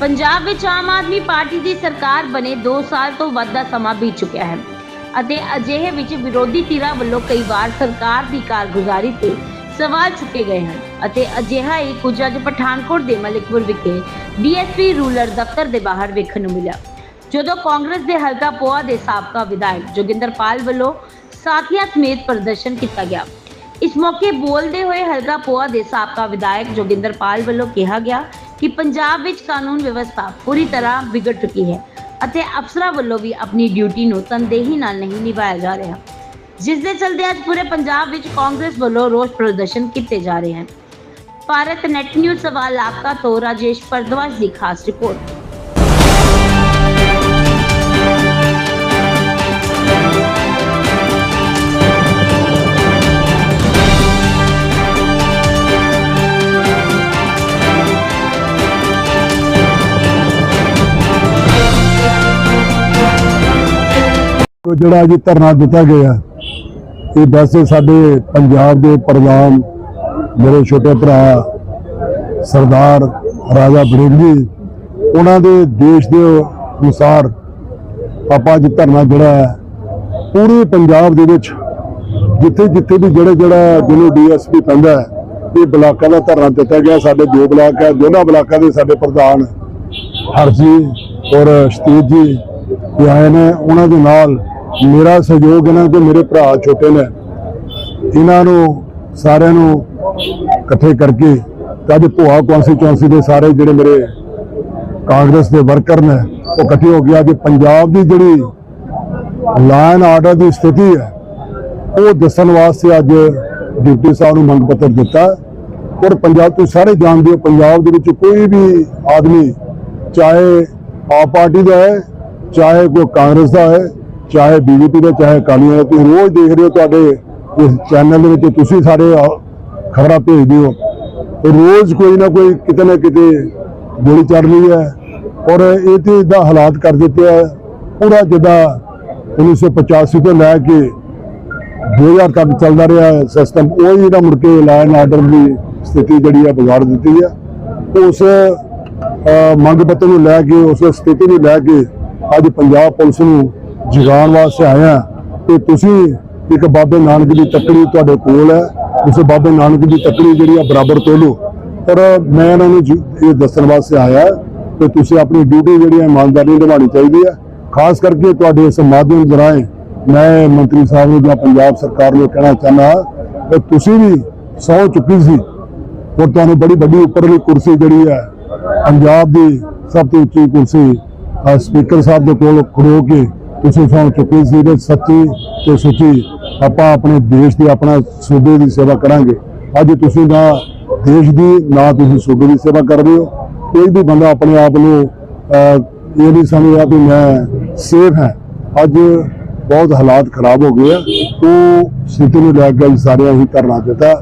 ਪੰਜਾਬ ਵਿੱਚ ਆਮ ਆਦਮੀ ਪਾਰਟੀ ਦੀ ਸਰਕਾਰ ਬਣੇ 2 ਸਾਲ ਤੋਂ ਵੱਧ ਦਾ ਸਮਾਂ ਬੀਤ ਚੁੱਕਿਆ ਹੈ ਅਤੇ ਅਜਿਹੇ ਵਿੱਚ ਵਿਰੋਧੀ ਧਿਰਾਂ ਵੱਲੋਂ ਕਈ ਵਾਰ ਸਰਕਾਰ ਦੀ ਕਾਰਗੁਜ਼ਾਰੀ ਤੇ ਸਵਾਲ ਚੁੱਕੇ ਗਏ ਹਨ ਅਤੇ ਅਜਿਹਾ ਹੀ ਕੁਝ ਅੱਜ ਪਠਾਨਕੋਟ ਦੇ ਮਲਿਕਪੁਰ ਵਿਖੇ ਡੀਐਸਪੀ ਰੂਲਰ ਦਫ਼ਤਰ ਦੇ ਬਾਹਰ ਵੇਖਣ ਨੂੰ ਮਿਲਿਆ, ਜਦੋਂ ਕਾਂਗਰਸ ਦੇ ਹਲਕਾ ਪੋਆ ਦੇ ਸਾਬਕਾ ਵਿਧਾਇਕ ਜੋਗਿੰਦਰਪਾਲ ਵੱਲੋਂ ਸਾਥੀਆਂ ਸਮੇਤ ਪ੍ਰਦਰਸ਼ਨ ਕੀਤਾ ਗਿਆ। ਇਸ ਮੌਕੇ ਬੋਲਦੇ ਹੋਏ ਹਲਕਾ ਪੋਆ ਦੇ ਸਾਬਕਾ ਵਿਧਾਇਕ ਜੋਗਿੰਦਰਪਾਲ ਵੱਲੋਂ ਕਿਹਾ ਗਿਆ ਕਿ ਪੰਜਾਬ ਵਿੱਚ ਕਾਨੂੰਨ ਵਿਵਸਥਾ ਪੂਰੀ ਤਰ੍ਹਾਂ ਵਿਗੜ ਚੁੱਕੀ ਹੈ ਅਤੇ ਅਫਸਰਾਂ ਵੱਲੋਂ ਵੀ ਆਪਣੀ ਡਿਊਟੀ ਨੂੰ ਤਨਦੇਹੀ ਨਾਲ ਨਹੀਂ ਨਿਭਾਇਆ ਜਾ ਰਿਹਾ। ਜਿਸ ਦੇ ਚਲਦੇ ਅੱਜ ਪੂਰੇ ਪੰਜਾਬ ਵਿੱਚ ਕਾਂਗਰਸ ਵੱਲੋਂ ਰੋਸ ਪ੍ਰਦਰਸ਼ਨ ਕੀਤੇ ਜਾ ਰਹੇ ਹਨ। ਭਾਰਤ ਨੈਟ ਨਿਊਜ਼ ਸਵਾਲ ਆਪਕਾ ਤੋਂ ਰਾਜੇਸ਼ ਪਰਦਵਾਜ ਦੀ ਖਾਸ ਰਿਪੋਰਟ। ਉਹ ਜਿਹੜਾ ਜੀ ਧਰਨਾ ਦਿੱਤਾ ਗਿਆ, ਇਹ ਵੈਸੇ ਸਾਡੇ ਪੰਜਾਬ ਦੇ ਪ੍ਰਧਾਨ ਮੇਰੇ ਛੋਟੇ ਭਰਾ ਸਰਦਾਰ ਰਾਜਾ ਬੜਿੰਗ ਜੀ, ਉਹਨਾਂ ਦੇ ਦੇਸ਼ ਦੇ ਅਨੁਸਾਰ ਆਪਾਂ ਅੱਜ ਧਰਨਾ ਜਿਹੜਾ ਹੈ, ਪੂਰੇ ਪੰਜਾਬ ਦੇ ਵਿੱਚ ਜਿੱਥੇ ਜਿੱਥੇ ਵੀ ਜਿਹੜੇ ਜਿਹੜਾ ਜਿਹਨੂੰ ਡੀਐਸਪੀ ਪੈਂਦਾ ਹੈ, ਇਹ ਬਲਾਕਾਂ ਦਾ ਧਰਨਾ ਦਿੱਤਾ ਗਿਆ। ਸਾਡੇ ਦੋ ਬਲਾਕ ਹੈ, ਦੋਨਾਂ ਬਲਾਕਾਂ ਦੇ ਸਾਡੇ ਪ੍ਰਧਾਨ ਹਰਜੀ ਔਰ ਸ਼ਤੀਜ ਜੀ ਇਹ ਆਏ ਨੇ। ਉਹਨਾਂ ਦੇ ਨਾਲ ਮੇਰਾ ਸਹਿਯੋਗ ਇਹਨਾਂ ਦੇ ਮੇਰੇ ਭਰਾ ਛੋਟੇ ਨੇ, ਇਹਨਾਂ ਨੂੰ ਸਾਰਿਆਂ ਨੂੰ ਇਕੱਠੇ ਕਰਕੇ ਤੇ ਅੱਜ ਭੋਆ ਕੌਂਸਟੀਚੁਐਂਸੀ ਦੇ ਸਾਰੇ ਜਿਹੜੇ ਮੇਰੇ ਕਾਂਗਰਸ ਦੇ ਵਰਕਰ ਨੇ, ਉਹ ਇਕੱਠੇ ਹੋ ਕੇ ਅੱਜ ਪੰਜਾਬ ਦੀ ਜਿਹੜੀ ਲਾਅ ਆਰਡਰ ਦੀ ਸਥਿਤੀ ਹੈ, ਉਹ ਦੱਸਣ ਵਾਸਤੇ ਅੱਜ ਡਿਪਟੀ ਸਾਹਿਬ ਨੂੰ ਮੰਗ ਪੱਤਰ ਦਿੱਤਾ। ਔਰ ਪੰਜਾਬ ਤੋਂ ਸਾਰੇ ਜਾਣਦੇ ਹੋ, ਪੰਜਾਬ ਦੇ ਵਿੱਚ ਕੋਈ ਵੀ ਆਦਮੀ ਚਾਹੇ ਆਪ ਪਾਰਟੀ ਦਾ ਹੈ, ਚਾਹੇ ਕੋਈ ਕਾਂਗਰਸ ਦਾ ਹੈ ਚਾਹੇ ਬੀਜੇਪੀ ਦੇ, ਚਾਹੇ ਅਕਾਲੀਆਂ ਦਾ, ਤੁਸੀਂ ਰੋਜ਼ ਦੇਖ ਰਹੇ ਹੋ ਤੁਹਾਡੇ ਇਸ ਚੈਨਲ ਦੇ ਵਿੱਚ, ਤੁਸੀਂ ਸਾਰੇ ਖਬਰਾਂ ਭੇਜਦੇ ਹੋ ਤੇ ਰੋਜ਼ ਕੋਈ ਨਾ ਕੋਈ ਕਿਤੇ ਨਾ ਕਿਤੇ ਗੋਲੀ ਚੱਲ ਰਹੀ ਹੈ। ਔਰ ਇਹ ਤੇ ਦਾ ਹਾਲਾਤ ਕਰ ਦਿੱਤੇ ਆ। ਪੂਰਾ ਜਿੱਦਾਂ 1985 ਤੋਂ ਲੈ ਕੇ 2000 ਤੱਕ ਚੱਲਦਾ ਰਿਹਾ ਸਿਸਟਮ ਉਹ ਹੀ ਜਿਹੜਾ ਮੁੜ ਕੇ ਲਾਇਨ ਆਰਡਰ ਦੀ ਸਥਿਤੀ ਜਿਹੜੀ ਆ ਵਿਗਾੜ ਦਿੱਤੀ ਆ। ਉਸ ਮੰਗ ਪੱਤਰ ਨੂੰ ਲੈ ਕੇ, ਉਸ ਸਥਿਤੀ ਨੂੰ ਲੈ ਕੇ ਅੱਜ ਪੰਜਾਬ ਪੁਲਿਸ ਨੂੰ ਜਗਾਉਣ ਵਾਸਤੇ ਆਇਆ ਤੇ ਤੁਸੀਂ ਇੱਕ ਬਾਬੇ ਨਾਨਕ ਦੀ ਤੱਕੜੀ ਤੁਹਾਡੇ ਕੋਲ ਹੈ। ਤੁਸੀਂ ਬਾਬੇ ਨਾਨਕ ਦੀ ਤੱਕੜੀ ਜਿਹੜੀ ਆ ਬਰਾਬਰ ਤੋਲੋ। ਪਰ ਮੈਂ ਇਹਨਾਂ ਨੂੰ ਇਹ ਦੱਸਣ ਵਾਸਤੇ ਆਇਆ ਕਿ ਤੁਸੀਂ ਆਪਣੀ ਡਿਊਟੀ ਜਿਹੜੀ ਹੈ ਇਮਾਨਦਾਰੀ ਨਾਲ ਨਿਭਾਉਣੀ ਚਾਹੀਦੀ ਹੈ। ਖਾਸ ਕਰਕੇ ਤੁਹਾਡੇ ਇਸ ਮਾਧਿਅਮ ਦੇ ਰਾਹੀਂ ਮੈਂ ਮੰਤਰੀ ਸਾਹਿਬ ਨੂੰ ਜਾਂ ਪੰਜਾਬ ਸਰਕਾਰ ਨੂੰ ਕਹਿਣਾ ਚਾਹੁੰਦਾ ਕਿ ਤੁਸੀਂ ਵੀ ਸੌ ਚੁੱਕੀ ਸੀ। ਔਰ ਤੁਹਾਨੂੰ ਬੜੀ ਵੱਡੀ ਉੱਪਰਲੀ ਕੁਰਸੀ ਜਿਹੜੀ ਹੈ, ਪੰਜਾਬ ਦੀ ਸਭ ਤੋਂ ਉੱਚੀ ਕੁਰਸੀ ਸਪੀਕਰ ਸਾਹਿਬ ਦੇ ਕੋਲ ਖੜੋ ਕੇ ਤੁਸੀਂ ਸੌ ਚੁੱਕੀ ਸੀ ਤੇ ਸੱਚੀ ਤੇ ਸੁੱਚੀ ਆਪਾਂ ਆਪਣੇ ਦੇਸ਼ ਦੀ, ਆਪਣਾ ਸੂਬੇ ਦੀ ਸੇਵਾ ਕਰਾਂਗੇ। ਅੱਜ ਤੁਸੀਂ ਨਾ ਦੇਸ਼ ਦੀ, ਨਾ ਤੁਸੀਂ ਸੂਬੇ ਦੀ ਸੇਵਾ ਕਰ ਰਹੇ ਹੋ। ਕੋਈ ਵੀ ਬੰਦਾ ਆਪਣੇ ਆਪ ਨੂੰ ਇਹ ਨਹੀਂ ਸਮਝਦਾ ਕਿ ਮੈਂ ਸੇਫ ਹੈ। ਅੱਜ ਬਹੁਤ ਹਾਲਾਤ ਖਰਾਬ ਹੋ ਗਏ ਆ। ਉਹ ਸਥਿਤੀ ਨੂੰ ਲੈ ਕੇ ਅੱਜ ਸਾਰਿਆਂ ਹੀ ਧਰਨਾ ਦਿੱਤਾ।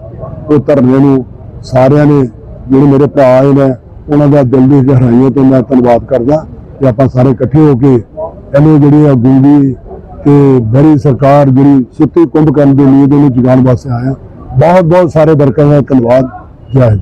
ਉਹ ਧਰਨੇ ਨੂੰ ਸਾਰਿਆਂ ਨੇ, ਜਿਹੜੇ ਮੇਰੇ ਭਰਾ ਆਏ ਨੇ, ਉਹਨਾਂ ਦਾ ਦਿਲ ਦੀ ਗਹਿਰਾਈਆਂ ਤੋਂ ਮੈਂ ਧੰਨਵਾਦ ਕਰਦਾ। ਕਿ ਆਪਾਂ ਸਾਰੇ ਇਕੱਠੇ ਹੋ ਕੇ ਇਹਨੂੰ ਜਿਹੜੀ ਆ ਗੁੰਗੀ ਤੇ ਬੜੀ ਸਰਕਾਰ ਜਿਹੜੀ ਸੁੱਤੀ ਕੁੰਭ ਕਰਨ ਦੀ ਉਮੀਦ ਉਹਨੂੰ ਜਗਾਉਣ ਵਾਸਤੇ ਆਇਆ ਬਹੁਤ ਬਹੁਤ ਸਾਰੇ ਵਰਕਰਾਂ ਦਾ ਧੰਨਵਾਦ, ਜੈ ਹਿੰਦ।